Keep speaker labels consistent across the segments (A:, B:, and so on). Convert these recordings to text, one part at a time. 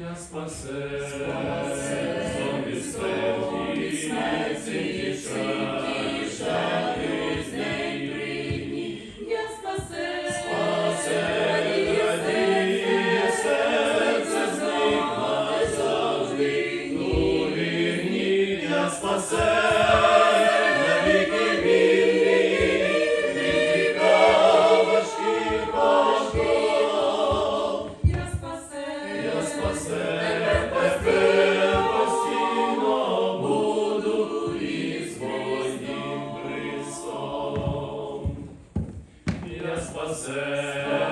A: я спасе, зомбі смерті, смерті. Тіша,
B: Я спасе,
A: радіє серце. Зникла завжди, у я спасе,
B: Я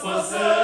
A: nós.